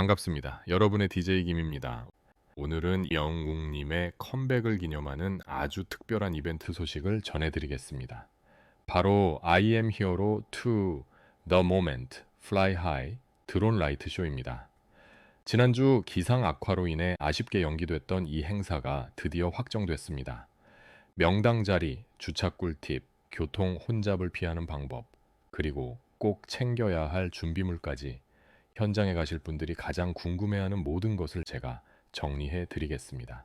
반갑습니다. 여러분의 DJ 김입니다. 오늘은 영웅님의 컴백을 기념하는 아주 특별한 이벤트 소식을 전해드리겠습니다. 바로 I am hero to the moment fly high 드론 라이트 쇼입니다. 지난주 기상 악화로 인해 아쉽게 연기됐던 이 행사가 드디어 확정됐습니다. 명당 자리, 주차 꿀팁, 교통 혼잡을 피하는 방법, 그리고 꼭 챙겨야 할 준비물까지 현장에 가실 분들이 가장 궁금해하는 모든 것을 제가 정리해 드리겠습니다.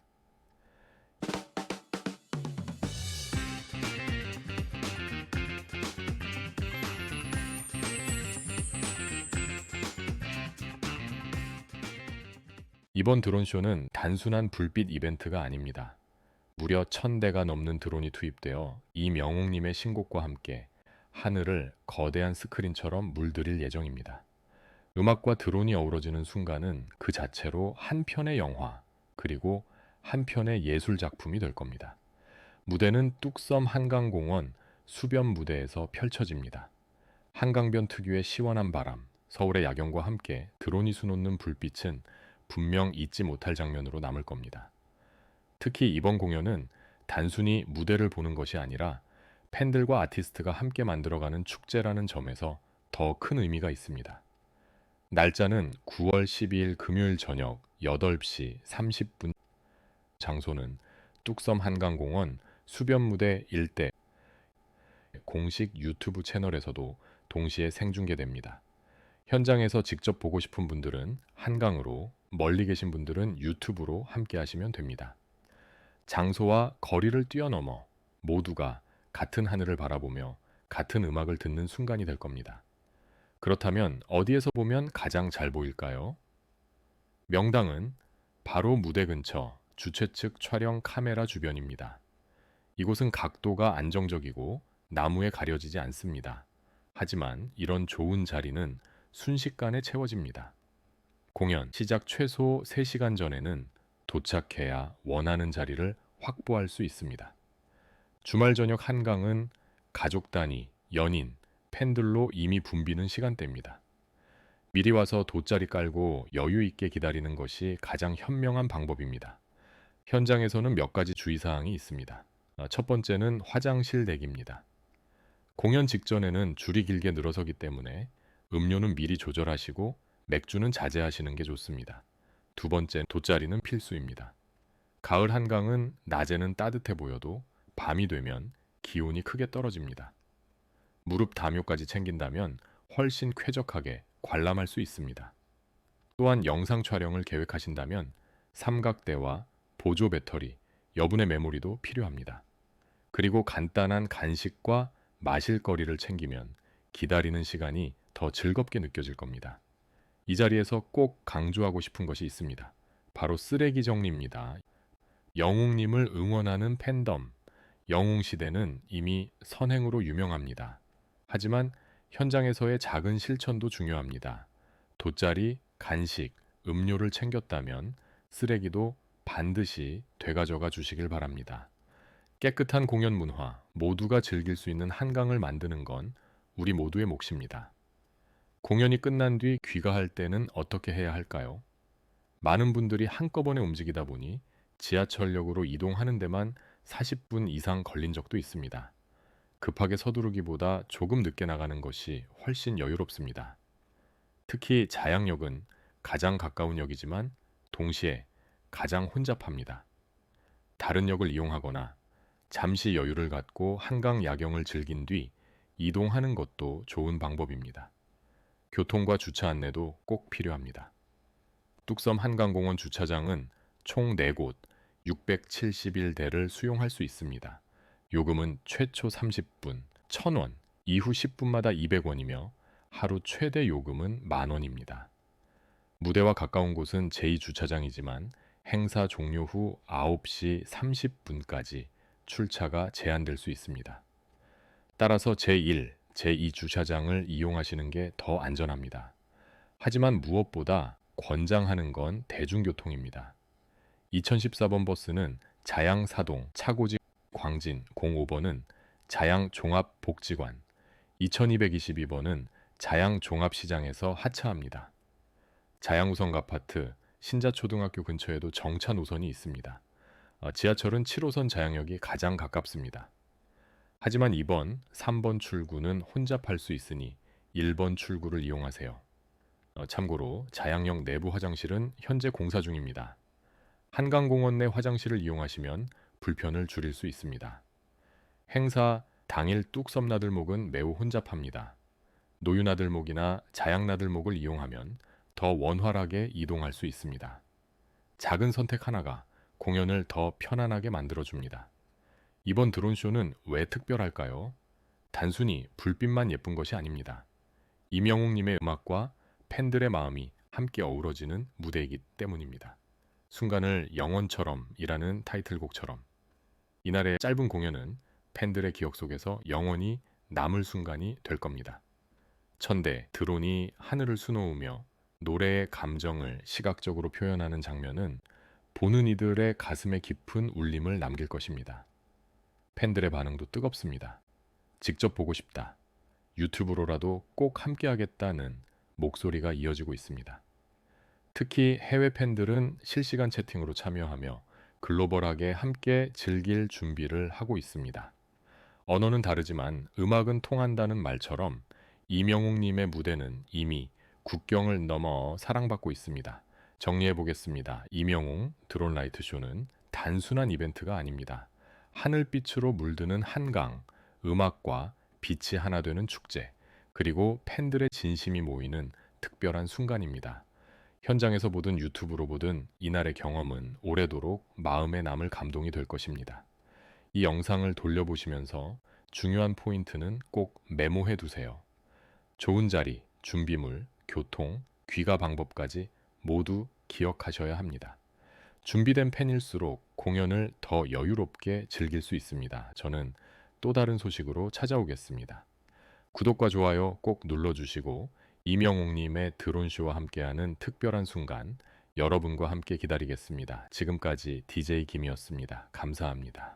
이번 드론쇼는 단순한 불빛 이벤트가 아닙니다. 무려 1000대가 넘는 드론이 투입되어 이명웅님의 신곡과 함께 하늘을 거대한 스크린처럼 물들일 예정입니다. 음악과 드론이 어우러지는 순간은 그 자체로 한 편의 영화, 그리고 한 편의 예술 작품이 될 겁니다. 무대는 뚝섬 한강공원 수변 무대에서 펼쳐집니다. 한강변 특유의 시원한 바람, 서울의 야경과 함께 드론이 수놓는 불빛은 분명 잊지 못할 장면으로 남을 겁니다. 특히 이번 공연은 단순히 무대를 보는 것이 아니라 팬들과 아티스트가 함께 만들어가는 축제라는 점에서 더 큰 의미가 있습니다. 날짜는 9월 12일 금요일 저녁 8시 30분. 장소는 뚝섬 한강공원 수변무대 일대. 공식 유튜브 채널에서도 동시에 생중계됩니다. 현장에서 직접 보고 싶은 분들은 한강으로, 멀리 계신 분들은 유튜브로 함께 하시면 됩니다. 장소와 거리를 뛰어넘어 모두가 같은 하늘을 바라보며 같은 음악을 듣는 순간이 될 겁니다. 그렇다면 어디에서 보면 가장 잘 보일까요? 명당은 바로 무대 근처 주최 측 촬영 카메라 주변입니다. 이곳은 각도가 안정적이고 나무에 가려지지 않습니다. 하지만 이런 좋은 자리는 순식간에 채워집니다. 공연 시작 최소 3시간 전에는 도착해야 원하는 자리를 확보할 수 있습니다. 주말 저녁 한강은 가족 단위, 연인, 팬들로 이미 붐비는 시간대입니다. 미리 와서 돗자리 깔고 여유 있게 기다리는 것이 가장 현명한 방법입니다. 현장에서는 몇 가지 주의사항이 있습니다. 아, 첫 번째는 화장실 대기입니다. 공연 직전에는 줄이 길게 늘어서기 때문에 음료는 미리 조절하시고 맥주는 자제하시는 게 좋습니다. 두 번째, 돗자리는 필수입니다. 가을 한강은 낮에는 따뜻해 보여도 밤이 되면 기온이 크게 떨어집니다. 무릎 담요까지 챙긴다면 훨씬 쾌적하게 관람할 수 있습니다. 또한 영상 촬영을 계획하신다면 삼각대와 보조 배터리, 여분의 메모리도 필요합니다. 그리고 간단한 간식과 마실 거리를 챙기면 기다리는 시간이 더 즐겁게 느껴질 겁니다. 이 자리에서 꼭 강조하고 싶은 것이 있습니다. 바로 쓰레기 정리입니다. 영웅님을 응원하는 팬덤, 영웅시대는 이미 선행으로 유명합니다. 하지만 현장에서의 작은 실천도 중요합니다. 돗자리, 간식, 음료를 챙겼다면 쓰레기도 반드시 되가져가 주시길 바랍니다. 깨끗한 공연 문화, 모두가 즐길 수 있는 한강을 만드는 건 우리 모두의 몫입니다. 공연이 끝난 뒤 귀가할 때는 어떻게 해야 할까요? 많은 분들이 한꺼번에 움직이다 보니 지하철역으로 이동하는 데만 40분 이상 걸린 적도 있습니다. 급하게 서두르기보다 조금 늦게 나가는 것이 훨씬 여유롭습니다. 특히 자양역은 가장 가까운 역이지만 동시에 가장 혼잡합니다. 다른 역을 이용하거나 잠시 여유를 갖고 한강 야경을 즐긴 뒤 이동하는 것도 좋은 방법입니다. 교통과 주차 안내도 꼭 필요합니다. 뚝섬 한강공원 주차장은 총 4곳 671대를 수용할 수 있습니다. 요금은 최초 30분 1000원, 이후 10분마다 200원이며 하루 최대 요금은 만원입니다. 무대와 가까운 곳은 제2주차장이지만 행사 종료 후 9시 30분까지 출차가 제한될 수 있습니다. 따라서 제1, 제2주차장을 이용하시는 게 더 안전합니다. 하지만 무엇보다 권장하는 건 대중교통입니다. 2014번 버스는 자양사동 차고지 광진 05번은 자양종합복지관, 2222번은 자양종합시장에서 하차합니다. 자양우성 아파트 신자초등학교 근처에도 정차 노선이 있습니다. 어, 지하철은 7호선 자양역이 가장 가깝습니다. 하지만 2번, 3번 출구는 혼잡할 수 있으니 1번 출구를 이용하세요. 어, 참고로 자양역 내부 화장실은 현재 공사 중입니다. 한강공원 내 화장실을 이용하시면 불편을 줄일 수 있습니다. 행사 당일 뚝섬나들목은 매우 혼잡합니다. 노유나들목이나 자양나들목을 이용하면 더 원활하게 이동할 수 있습니다. 작은 선택 하나가 공연을 더 편안하게 만들어줍니다. 이번 드론쇼는 왜 특별할까요? 단순히 불빛만 예쁜 것이 아닙니다. 이명웅님의 음악과 팬들의 마음이 함께 어우러지는 무대이기 때문입니다. 순간을 영원처럼 이라는 타이틀곡처럼 이날의 짧은 공연은 팬들의 기억 속에서 영원히 남을 순간이 될 겁니다. 천대 드론이 하늘을 수놓으며 노래의 감정을 시각적으로 표현하는 장면은 보는 이들의 가슴에 깊은 울림을 남길 것입니다. 팬들의 반응도 뜨겁습니다. 직접 보고 싶다. 유튜브로라도 꼭 함께하겠다는 목소리가 이어지고 있습니다. 특히 해외 팬들은 실시간 채팅으로 참여하며 글로벌하게 함께 즐길 준비를 하고 있습니다. 언어는 다르지만 음악은 통한다는 말처럼 이명웅님의 무대는 이미 국경을 넘어 사랑받고 있습니다. 정리해 보겠습니다. 이명웅 드론 라이트 쇼는 단순한 이벤트가 아닙니다. 하늘빛으로 물드는 한강, 음악과 빛이 하나 되는 축제, 그리고 팬들의 진심이 모이는 특별한 순간입니다. 현장에서 보든 유튜브로 보든 이날의 경험은 오래도록 마음에 남을 감동이 될 것입니다. 이 영상을 돌려보시면서 중요한 포인트는 꼭 메모해 두세요. 좋은 자리, 준비물, 교통, 귀가 방법까지 모두 기억하셔야 합니다. 준비된 팬일수록 공연을 더 여유롭게 즐길 수 있습니다. 저는 또 다른 소식으로 찾아오겠습니다. 구독과 좋아요 꼭 눌러주시고 이명옥님의 드론쇼와 함께하는 특별한 순간 여러분과 함께 기다리겠습니다. 지금까지 DJ 김이었습니다. 감사합니다.